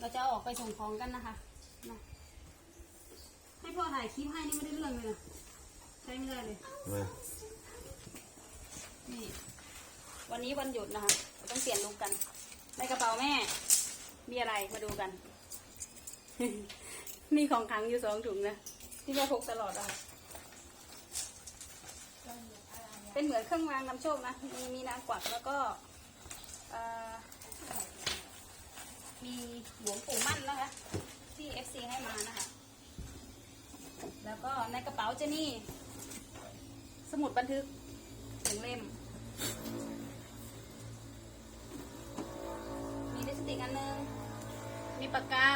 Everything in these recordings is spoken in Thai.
เราจะเอาออกไปส่งของกันนะคะมาให้พ่อถ่ายคลิปให้นี่ไม่ได้เรื่องเลยนะใช้ไม่ได้เลย มานี่ วันนี้วันหยุดนะคะเราต้องเปลี่ยนลุกกัน ในกระเป๋าแม่ มีอะไรมาดูกัน มีของขลังอยู่สองถุงนะ ที่แม่พกตลอดอะค่ะเป็นเหมือนเครื่องรางนำโชคนะ มีมีนางกวักแล้วก็เอ่อ มีหลวงปู่มั่นนะคะ ที่ FC ให้มานะคะ แล้วก็ในกระเป๋าจะนี่สมุดบันทึกหนึ่งเล่ม มีลิปสติกอันนึง มีปากกา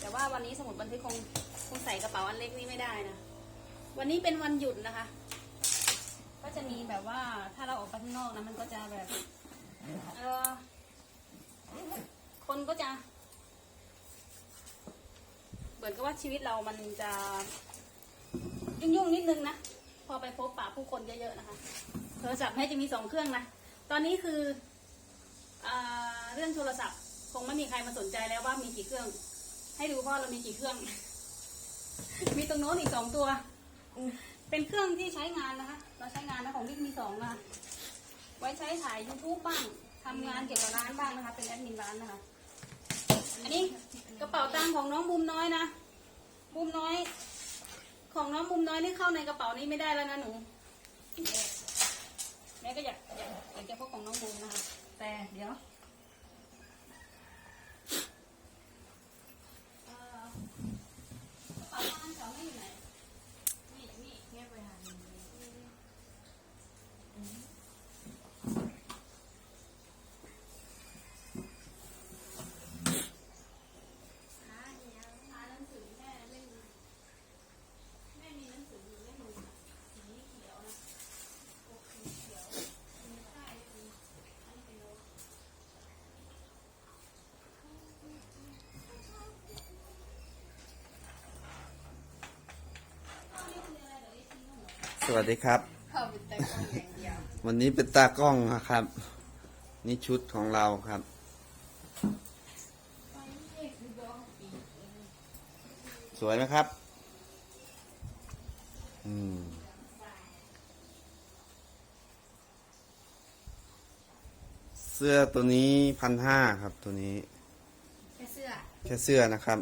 แต่ว่าวันนี้สมุดบันทึกคงคงใส่กระเป๋าอันเล็กนี่ไม่ได้นะ วันนี้เป็นวันหยุดนะคะ ก็จะมีแบบว่าถ้าเราออกไปข้างนอกนะมันก็จะแบบเออคนก็จะ เหมือนกับว่าชีวิตเรามันจะยุ่งๆนิดนึงนะพอไปพบปะผู้คนเยอะๆนะคะโทรศัพท์ให้จะมีสองเครื่องนะตอนนี้คืออาเรื่องโทรศัพท์ คงไม่มีใครมาสนใจแล้วว่ามีกี่เครื่อง ให้ดูว่าเรามีกี่เครื่อง มีตรงโน้นอีกสองตัว เป็นเครื่องที่ใช้งานนะคะ เราใช้งานนะของวิกมีสองนะคะไว้ใช้ถ่าย YouTube บ้างทำงานเกี่ยวกับร้านบ้างนะคะ เป็นแอดมินร้านนะคะ อันนี้กระเป๋าตังค์ของน้องบุมน้อยนะบุมน้อย ของน้องบุมน้อยนี่เข้าในกระเป๋านี้ไม่ได้แล้วนะหนูแม่ก็อยากอยากอยากจะพกของน้องบุมนะคะ แต่เดี๋ยวเอ่อกระเป๋าตังค์เขาไม่อยู่ไหนนี่นี่ เงียบไปหาหนึ่งเลย หาอีกแล้วหาหนังสือแม่เล่มนึงแม่มีหนังสืออยู่เล่มหนึงอะสีเขียวนะปกสีเขียวมีป้ายด้วยอันนี้เป็นโน้ต สวัสดีครับเข้าไปแต่กล้องอย่างเดียววันนี้เป็นตากล้องนะครับ นี่ชุดของเราครับไปนี่คือบอกอีกสวยไหมครับ อืมเสื้อตัวนี้พันห้าครับตัวนี้แค่เสื้อแค่เสื้อนะครับ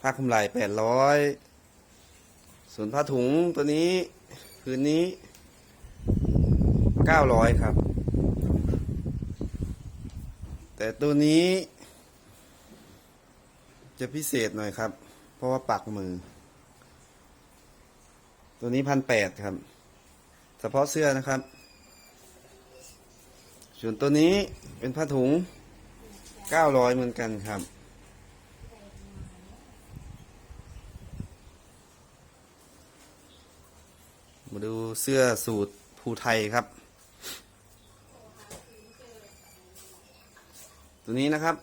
ผ้าคลุมไหล่แปดร้อยส่วนผ้าถุงตัวนี้ คืนนี้เก้าร้อยครับ แต่ตัวนี้ จะพิเศษหน่อยครับ เพราะว่าปักมือ ตัวนี้พันแปดครับ เฉพาะเสื้อนะครับ ส่วนตัวนี้เป็นผ้าถุงเก้าร้อยเหมือนกันครับ มาดู เสื้อสูตรภูไทยครับ ตัวนี้นะครับ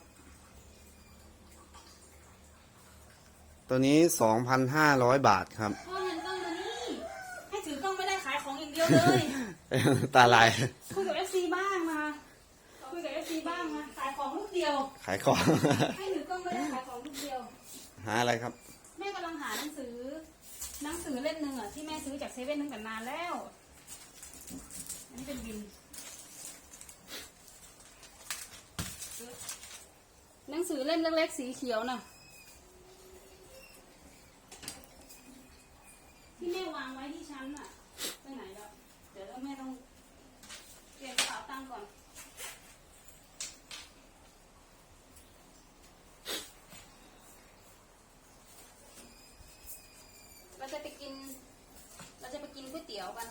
ตัวนี้สองพันห้าร้อยบาทครับ พ่อเห็นกล้องตัวนี้ให้ถือกล้องไม่ได้ขายของอย่างเดียวเลยตาลาย คุยกับเอฟซีบ้างมาคุยกับเอฟซีบ้างมาขายของลูกเดียว ขายของ ให้ถือกล้องไม่ได้ขายของลูกเดียว หาอะไรครับ แม่กำลังหาหนังสือ หนั งสือเล่มหนึ่งอะที่แม่ซื้อจากเซเว่นตั้งแต่นานแล้ว อันนี้เป็นบินหนังสือเล่มเล็กๆสีเขียวน่ะ ที่แม่วางไว้ที่ชั้นน่ะไปไหนแล้ว เดี๋ยวแล้วแม่ต้องเปลี่ยนกระเป๋าตังค์ก่อน เราจะไปกิน เราจะไปกินก๋วยเตี๋ยวกัน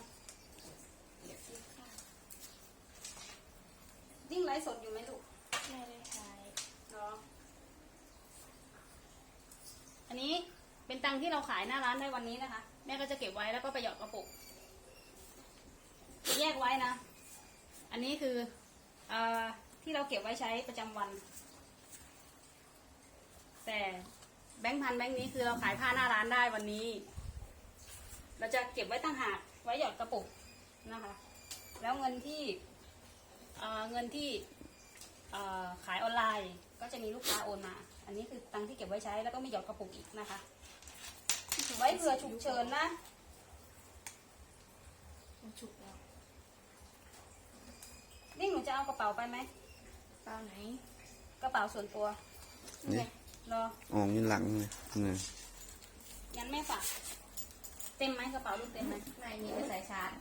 ยิ่งไลฟ์สดอยู่ไหมลูก ไม่ได้ใช้ เหรอ อันนี้เป็น ตังค์ที่เราขายหน้าร้านได้วันนี้นะคะ แม่ก็จะเก็บไว้แล้วก็ไปหยอดกระปุก แยกไว้นะ อันนี้คือเออที่เราเก็บไว้ใช้ประจำวัน แต่แบงค์พันแบงค์นี้คือเราขายผ้าหน้าร้านได้วันนี้ เราจะเก็บไว้ตั้งหากไว้หยอดกระปุกนะคะ แล้วเงินที่เอ่อเงินที่เอ่อขายออนไลน์ก็จะมีลูกค้าโอนมา อันนี้คือตังที่เก็บไว้ใช้แล้วก็ไมีหยอดกระปุกอีกนะคะ ไว้เผื่อฉุกเฉินนะ มันฉุกแล้วนี่หนูจะเอากระเป๋าไปไหม เปล่าไหนกระเป๋าส่วนตัว นี่รอ อ๋อนี่หลังเลยนี่งั้นแม่ฝากเต็มไหมกระเป๋าลูกเต็มไหมในมีไว้ใส่ชาร์จ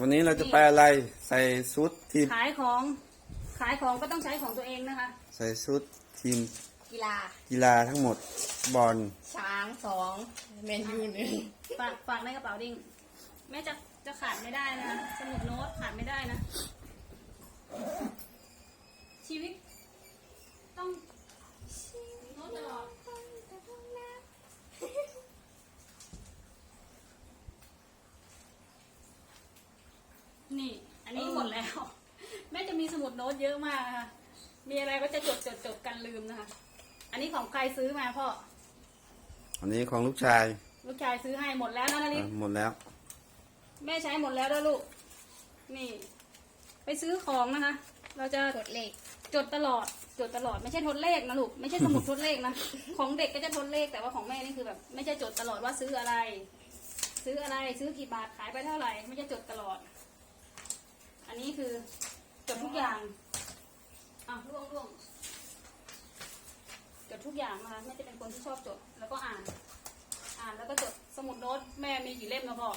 วันนี้เราจะไปอะไรใส่ชุดทีม ขายของ ขายของก็ต้องใช้ของตัวเองนะคะ ใส่ชุดทีม กีฬา กีฬาทั้งหมดบอลช้างสองเมนยูหนึ่งฝากฝากในกระเป๋าดิ้งแม่จะจะขาดไม่ได้นะ สมุดโน้ตขาดไม่ได้นะ ชีวิต ต้องโน้ตตลอดนี่ อันนี้หมดแล้ว แม่จะมีสมุดโน้ตเยอะมากนะคะมีอะไรก็จะจดจดจดกันลืมนะคะ อันนี้ของใครซื้อมาพ่อ อันนี้ของลูกชาย ลูกชายซื้อให้หมดแล้วนะนาริอะหมดแล้ว แม่ใช้หมดแล้วด้วยลูก นี่ ไปซื้อของนะคะ เราจะกดเลข จดตลอด จดตลอด ไม่ใช่ทดเลขนะลูก ไม่ใช่สมุดทดเลขนะ ของเด็กก็จะทดเลข แต่ว่าของแม่นี่คือแบบ ไม่ใช่จดตลอดว่าซื้ออะไร ซื้ออะไร ซื้อกี่บาท ขายไปเท่าไหร่ ไม่ใช่จดตลอด อันนี้คือจดทุกอย่าง อะล่วงล่วงจ ดทุกอย่างนะคะแม่จะเป็นคนที่ชอบจด แล้วก็อ่าน อ่านแล้วก็จดสมุดโน้ตแม่มีกี่เล่มนะพ่อ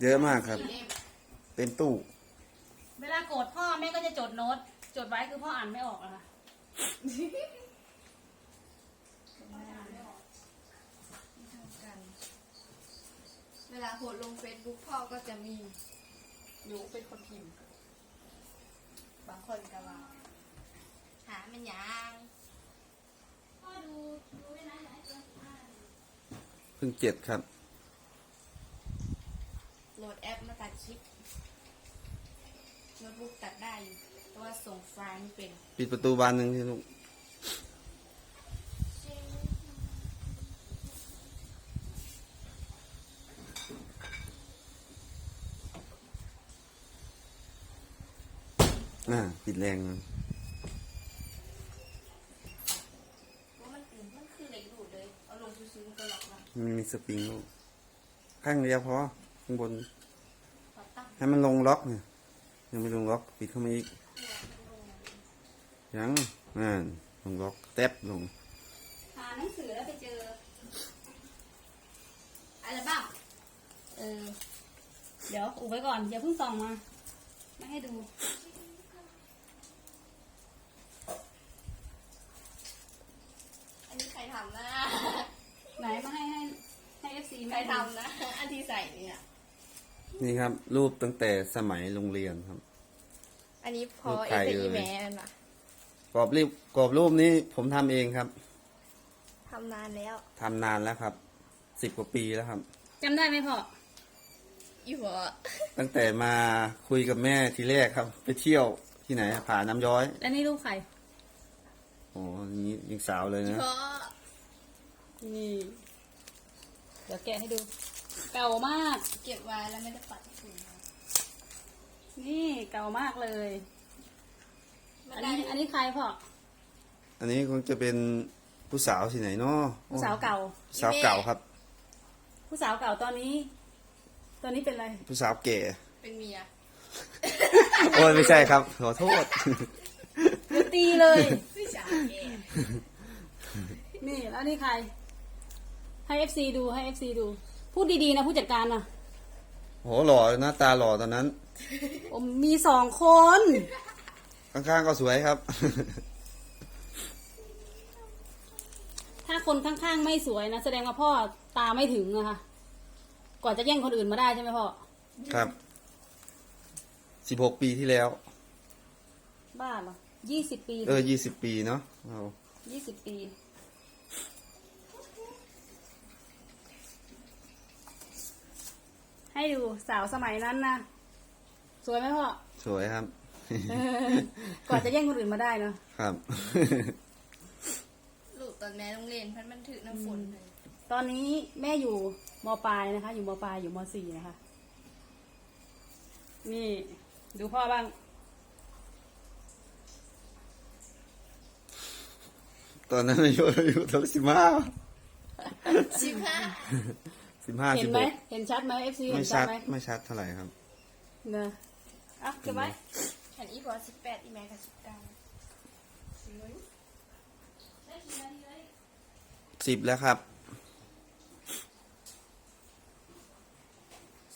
เยอะมากครับสี่เล่มเต็มตู้ เวลาโกรธพ่อแม่ก็จะจดโน้ต จดไว้คือพ่ออ่านไม่ออกอะค่ะไม่เท่ากัน เวลาโพสต์ลงเฟซบุ๊กพ่อก็จะมีหนูเป็นคนพิมพ์ บางคนก็ว่าหามันยัง พ่อดูดูไว้นะอย่าให้ เกินสิบห้าเพิ่งเจ็ดครับ โหลดแอปมาตัดคลิปโน้ตบุ๊กตัดได้อยู่แต่ว่าส่งไฟล์ไม่เป็น ปิดประตูบานหนึ่งที่ลูกอ่าปิดแรงนะ ว่ามันตื่นมันคือเหล็กดูดเลย เอาลงซื้อๆมันก็ล็อกมา มันมี สปริงลูกข้างเดียวพอข้างบนพอตั้งให้มันลงล็อกเนี่ยยังไม่ลงล็อกปิดเข้ามาอีก ยังอ่าลงล็อกแทบลงหาหนังสือแล้วไปเจออัลบั้มเออเดี๋ยวอุบไว้ก่อนอย่าเพิ่งส่องมา ไม่ให้ดู อันนี้ใครทำนะ ไหนมาให้ให้ให้เอฟซี ใครทำนะ อันที่ใส่เนี่ย นี่ครับ รูปตั้งแต่สมัยโรงเรียนครับ อันนี้พอรูปเอใครฟเอ่อียแมนอะกรอบรูปกรอบรูปนี้ผมทำเองครับทำนานแล้วทำนานแล้วครับสิบกว่าปีแล้วครับ จำได้ไหมพ่อ อีหัวตั้งแต่มาคุยกับแม่ทีแรกครับ ไปเที่ยวที่ไหนอะผาน้ำย้อยและนี่รูปใคร โอ้นี่ยังสาวเลยนะเพราะนี่ เดี๋ยวแกะให้ดู เก่ามาก เก็บไว้แล้วไม่ได้ปัดให้คุณนะนี่เก่ามากเลยมัอันได้นี้อันนี้ใครพ่ออันนี้คงจะเป็นผู้สาวที่ไหนเนาะผู้สาวเก่าผู้สาวเก่าครับ ผู้สาวเก่าตอนนี้ ตอนนี้เป็นอะไร ผู้สาวแก่ เป็นเมีย โอ้ยไม่ใช่ครับ ขอโทษเดี๋ยวตีเลยพี่ชายแกนี่แล้วนี่ใคร ให้เอฟซีดูให้เอฟซีดู พูดดีๆนะผู้จัดการนะโหหล่อหน้าตาหล่อตอนนั้น ผมมีสองคน ข้างๆก็สวยครับ ถ้าคนข้างๆไม่สวยนะแสดงว่าพ่อตาไม่ถึงอะค่ะก่อนจะแย่งคนอื่นมาได้ใช่ไหมพ่อ ครับ สิบหกปีที่แล้ว บ้าเหรอยี่สิบปีเออยี่สิบปีเนาะเอายี่สิบปี ให้ดูสาวสมัยนั้นนะสวยไหมพ่อสวยครับก่อนจะแย่งคนอื่นมาได้เนาะครับ ลูกตอนแม่ต้องเรียนพันมันถือน้ำฝนเลยตอนนี้แม่อยู่มปลายนะคะ อยู่มปลายอยู่มสี่นะคะ นี่ ดูพ่อบ้าง ตอนนั้นอายุอายุเท่าไหร่สิบห้าสิบห้า สิบห้าเห็สินบไหม หกเห็นชัดไหมเอฟซีไม่เห็นชัชัดดไหมไม่ชัดเท่าไหร่ครับเนอะอะเก็บไว้ฉันอีพอสิบแปดอีแม่ก็สิบเก้าสิบแล้วครับ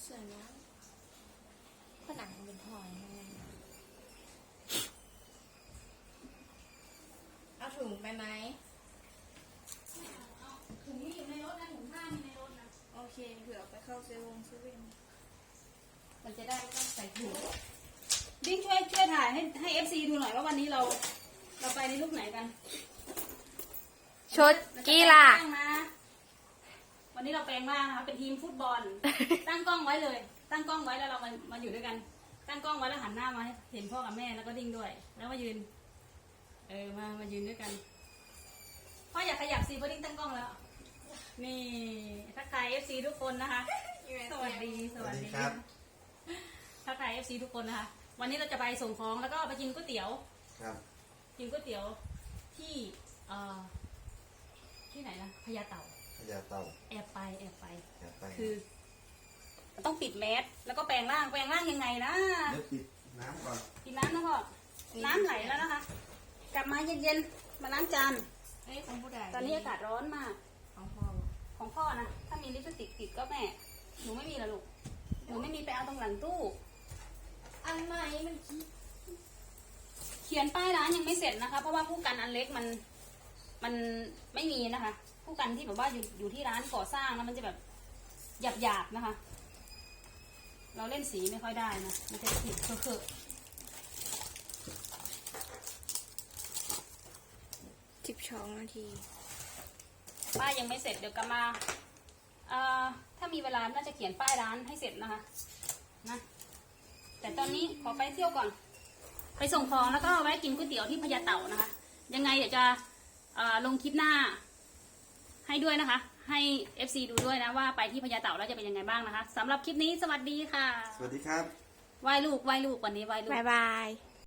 สวยนะผนังมันเป็นหอยยังไงเอาถุงไปไหม ถุงนี้อยู่ในรถนะถุงผ้ามีในรถนะ โอ เคเผื่อไปเข้าเซเวงเซเว่นมันจะได้ไม่ต้องใส่ถุงดิ้งช่วยช่วยถ่ายให้ให้เอฟซีดูหน่อยว่าวันนี้เรา เราไปในลุกไหนกันชุดกีฬาเรจะแปลงร่างนะวันนี้เราแปลงร่างนะคะเป็นทีมฟุตบอล ตั้งกล้องไว้เลย ตั้งกล้องไว้แล้วเรามามาอยู่ด้วยกัน ตั้งกล้องไว้แล้วหันหน้ามาให้เห็นพ่อกับแม่แล้วก็ดิ้งด้วย แล้วมายืน เออมามายืนด้วยกันพ่ออยากขยับซีเพราะดิ้งตั้งกล้องแล้ว นี่ทักทายเอฟซีทุกคนนะคะสวัสดีสวัสดี สวัสดีครับ ทักทายเอฟซีทุกคนนะคะ วันนี้เราจะไปส่งของแล้วก็ไปกินก๋วยเตี๋ยว ครับ กินก๋วยเตี๋ยวที่เอ่อที่ไหนนะพญาเต่าพญาเต่า แอบไป แอบไปอย่าไป คือ ต้องปิดแมสแล้วก็แปลงร่าง แปลงร่างยังไงนะเดี๋ยวปิดน้ำก่อน ปิดน้ำนะพ่อ น้ำไหลแล้วนะคะ กลับมาเย็นๆ มาล้างจานเอ้ยของผู้ใดตอนนี้อากาศร้อนมากของพ่อ ของพ่อนะ ถ้ามีลิปสติกติดก็แม่ หนูไม่มีละลูก หนูไม่มีไปเอาตรงหลังตู้ อันใหม่มันคิดเขียนป้ายร้านยังไม่เสร็จนะคะ เพราะว่าผู้กันอันเล็กมัน มันไม่มีนะคะ ผู้กันที่แบบว่าอยู่อยู่ที่ร้านก่อสร้างแล้วมันจะแบบหยาบหยาบๆนะคะ เราเล่นสีไม่ค่อยได้นะ มันจะขีดเคอะสิบสองนาทีๆ ป้ายยังไม่เสร็จเดี๋ยวกลับมาเอ่อถ้ามีเวลาน่าจะเขียนป้ายร้านให้เสร็จนะคะนะแต่ตอนนี้ขอไปเที่ยวก่อน ไปส่งของแล้วก็แวะกินก๋วยเตี๋ยวที่พญาเต่านะคะ ยังไงเดี๋ยวจะเอ่อลงคลิปหน้า ให้ด้วยนะคะ ให้ FC ดูด้วยนะว่าไปที่พญาเต่าแล้วจะเป็นยังไงบ้างนะคะสำหรับคลิปนี้สวัสดีค่ะ สวัสดีครับไหว้ลูกไหว้ลูกวันนี้ไหว้ลูกบายบาย